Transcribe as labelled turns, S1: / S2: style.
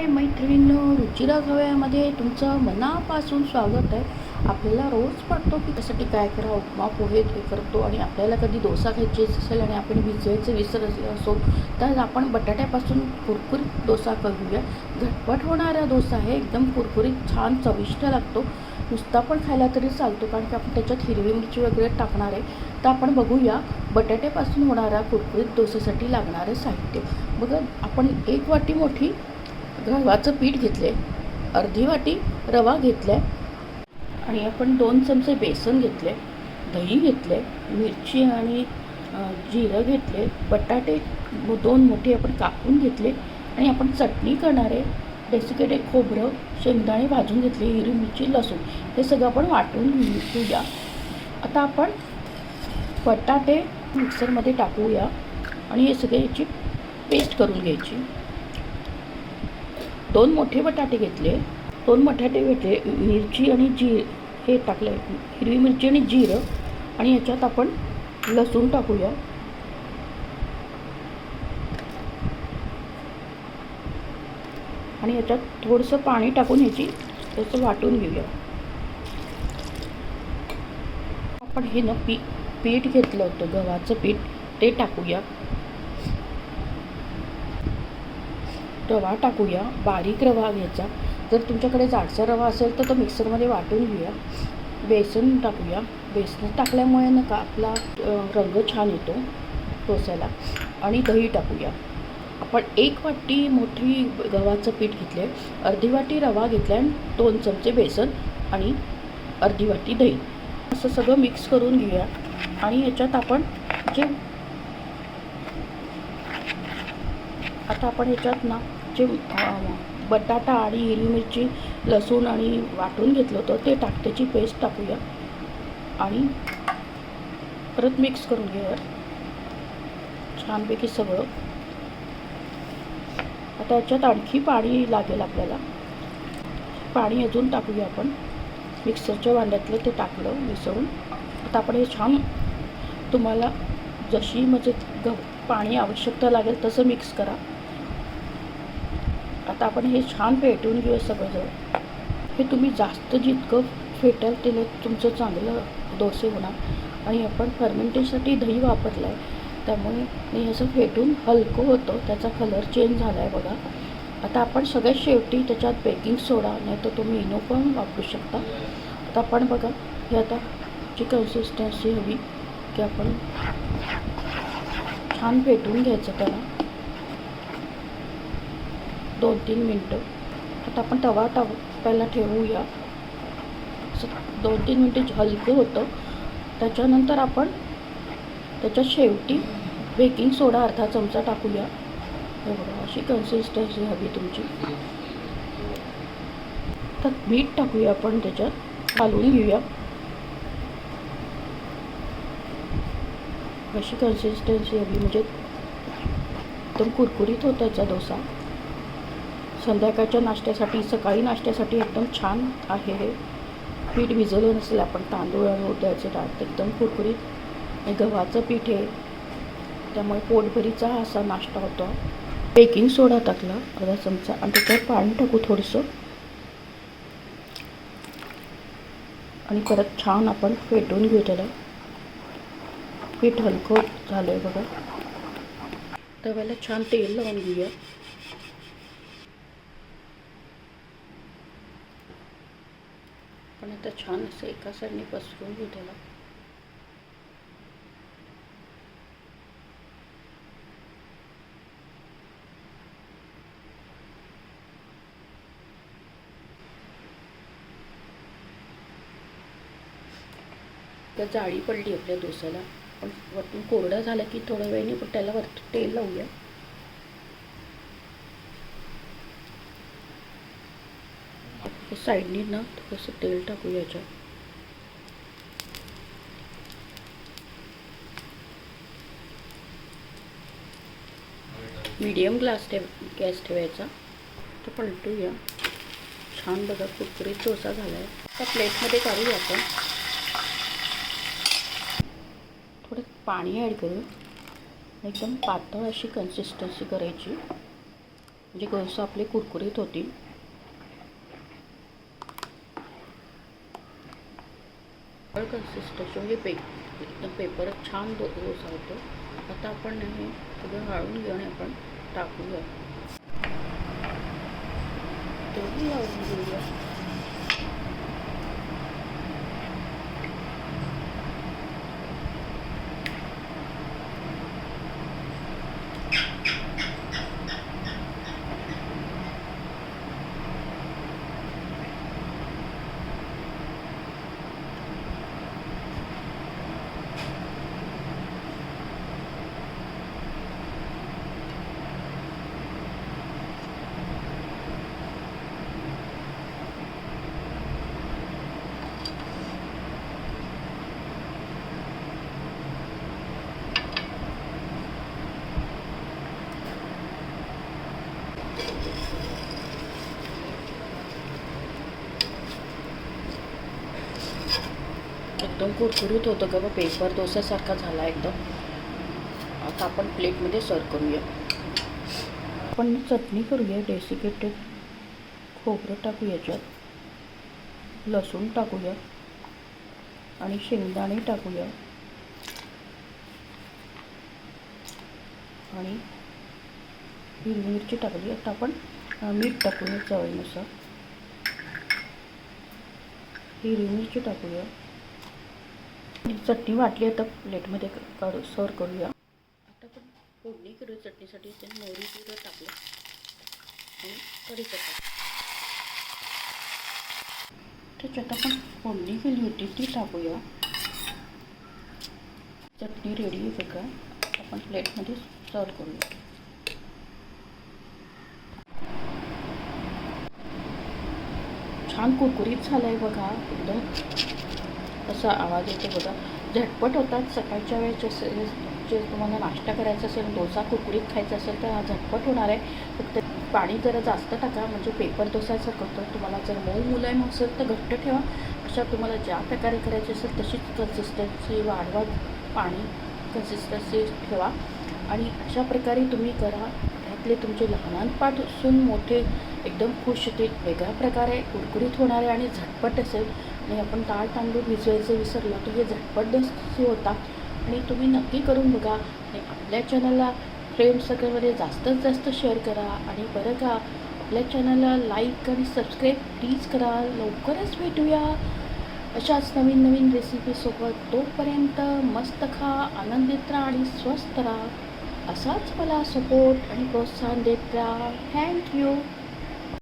S1: हाय मैत्रिणींनो रुचिरा खव्यामध्ये तुमचं मनापासून स्वागत आहे. आपल्याला रोज पडतो की त्यासाठी काय करा उपमा पोहे ते करतो आणि आपल्याला कधी डोसा खायची असेल आणि आपण भिजवायचं विसरले असो तर आपण बटाट्यापासून कुरकुरीत डोसा करूया. झटपट होणारा डोसा आहे एकदम कुरकुरीत छान चविष्ट लागतो. नुसता पण खायला तरी चालतो कारण की आपण त्याच्यात हिरवी मिरची वगैरे टाकणार आहे. तर आपण बघूया बटाट्यापासून होणारा कुरकुरीत डोसेसाठी लागणारं साहित्य. बघा आपण एक वाटी मोठी गव्हाचं पीठ घेतले अर्धी वाटी रवा घेतला आणि आपण दोन चमचे बेसन घेतले दही घेतले मिरची आणि जिरं घेतले बटाटे दोन मोठे आपण कापून घेतले आणि आपण चटणी करणारे आहे डेसिकेटेड खोबरं शेंगदाणे भाजून घेतले हिरवी मिरची लसूण हे सगळं आपण वाटून घेऊया. आता आपण बटाटे मिक्सरमध्ये टाकूया आणि हे सगळे याची पेस्ट करून घ्यायची. दोन मोठे बटाटे घेतले. दोन बटाटे घेतले. मिरची आणि जी हे टाकलं हिरवी मिरची आणि जिरं. आणि याच्यात आपण लसूण टाकूया. आणि याच्यात थोडंसं पाणी टाकून ह्याची थोडंसं वाटून घेऊया. आपण हे ना पी पीठ घेतलं होतं. गव्हाचं पीठ. ते टाकूया. रवा टाकूया बारीक रवा घ्यायचा. जर तुमच्याकडे जाडसर रवा असेल तर तो मिक्सरमध्ये वाटून घेऊया. बेसन टाकूया. बेसन टाकल्यामुळे ना का आपला रंग छान येतो डोस्याला आणि दही टाकूया. आपण एक वाटी मोठी गव्हाचं पीठ घेतले अर्धी वाटी रवा घेतला आणि दोन चमचे बेसन आणि अर्धी वाटी दही. असं सगळं मिक्स करून घेऊया. आणि याच्यात आपण जे आता आपण ह्याच्यात ना जे बटाटा आणि हिरवी मिरची लसूण आणि वाटून घेतलं होतं ते टाक त्याची पेस्ट टाकूया. आणि परत मिक्स करून घेऊया. छानपैकी सगळं. आता याच्यात आणखी पाणी लागेल आपल्याला. पाणी अजून टाकूया आपण. मिक्सरच्या भांड्यातलं ते टाकलं मिसळून. आता आपण हे छान तुम्हाला जशी म्हणजे ग पाणी आवश्यकता लागेल तसं मिक्स करा. आता आपण हे छान फेटून घेऊया सगळं हे तुम्ही जास्त जितकं फेटाल तेल तुमचं चांगलं डोसे होणार. आणि आपण फर्मेंटेशनसाठी दही वापरलं आहे त्यामुळे मी असं फेटून हलकं होतं. त्याचा कलर चेंज झाला आहे बघा. आता आपण सगळ्यात शेवटी त्याच्यात बेकिंग सोडा नाही तर तुम्ही इनो पण वापरू शकता. आता आपण बघा हे आता जी कन्सिस्टन्सी हवी की आपण छान फेटून घ्यायचं त्याला. दोन तीन मिनटं. आता आपण तवा टाक पहिला ठेवूया. असं दोन तीन मिनटं हलकं होतं. त्याच्यानंतर आपण त्याच्यात शेवटी बेकिंग सोडा अर्धा चमचा टाकूया. हे बघा अशी कन्सिस्टन्सी हवी तुमची. तर मीठ टाकूया आपण त्याच्यात. घालून घेऊया. अशी कन्सिस्टन्सी हवी म्हणजे एकदम कुरकुरीत होता याचा डोसा. संध्याकाळच्या नाश्त्यासाठी सकाळी नाश्त्यासाठी एकदम छान आहे हे. पीठ भिजवलं नसेल आपण तांदूळ आणि उद्याचे डाळ एकदम कुरकुरीत. आणि गव्हाचं पीठ आहे. त्यामुळे पोटभरीचा हा असा नाश्ता होतो. बेकिंग सोडा टाकला अर्धा चमचा. आणि त्याच्यावर पाणी टाकू थोडंसं. आणि परत छान आपण फेटून घेऊ त्याला. पीठ हलकं झालं आहे बघा. तव्याला छान तेल लावून घेऊया. पण आता छान असं एका साईडने पसरून घेऊ त्याला त्या जाळी पडली आपल्या डोसाला पण वरतून कोरडा झाला की थोड्या वेळाने पण त्याला वरती तेल लावूया. साईडनी ना थोडंसं तेल टाकू याच्यात. मीडियम ग्लास ठेव गॅस ठेवायचा. तर पलटूया. छान बघा कुरकुरीत डोसा झाला आहे त्या प्लेटमध्ये काढूया आपण. थोडं पाणी ॲड करू. एकदम पातळ अशी कन्सिस्टन्सी करायची. म्हणजे डोसा आपले कुरकुरीत होतील कन्सिस्टन्सी म्हणजे पे एकदम पेपर छान दो डोसा होतो आता आपण हे सगळं वाळून घेऊन आपण टाकूया. तेही लावून घेऊया. एकदम कुरकुरीत होतं ग बा पेपर डोस्यासारखा झाला एकदम. आता आपण प्लेटमध्ये सर्व करूया. आपण चटणी करूया डेसिकेटेड खोबरं टाकू याच्यात. लसूण टाकूया आणि शेंगदाणे टाकूया. आणि हिरवी मिरची टाकली. आता आपण मीठ टाकूया चवीनुसार. हिरवी मिरची टाकूया. चटणी वाटली आता प्लेटमध्ये काढू सर्व करूया. आता आपण फोडणी करूया चटणीसाठी ते मोहरी जिरं टाकलं आणि कढीपत्ता त्याच्यात आपण फोडणी केली होती ती टाकूया. चटणी रेडी आहे बघा. आपण प्लेटमध्ये सर्व करूया. छान कुरकुरीत झालं आहे बघा एकदम. असा आवाज येतो बघा. झटपट होतात सकाळच्या वेळेस असेल जे तुम्हाला नाश्ता करायचा असेल डोसा कुरकुरीत खायचा असेल तर हा झटपट होणार आहे. फक्त पाणी जरा जास्त टाका म्हणजे पेपर डोसाचं करतो. तुम्हाला जर मऊ मुलायम असेल तर घट्ट ठेवा. अशा तुम्हाला ज्या प्रकारे करायची असेल तशीच कन्सिस्टन्सी वाढवा पाणी कन्सिस्टन्सी ठेवा. आणि अशा प्रकारे तुम्ही करा. घरातले तुमचे लहानांपासून मोठे एकदम खुश होते वेगळ्या प्रकारे कुरकुरीत होणारे आणि झटपट असेल. आणि आपण डाळ तांदूळ भिजवायचं विसरलो तर हे झटपट दसी होता आणि तुम्ही नक्की करून बघा आणि आपल्या चॅनलला फ्रेंड्स सगळ्यामध्ये जास्तीत जास्त शेअर करा आणि बरं का आपल्या चॅनलला लाईक आणि सबस्क्राईब प्लीज करा. लवकरच भेटूया. अशाच नवीन नवीन रेसिपीसोबत तोपर्यंत मस्त खा आनंदित राहा आणि स्वस्त राहा. असाच मला सपोर्ट आणि प्रोत्साहन देत राहा थँक्यू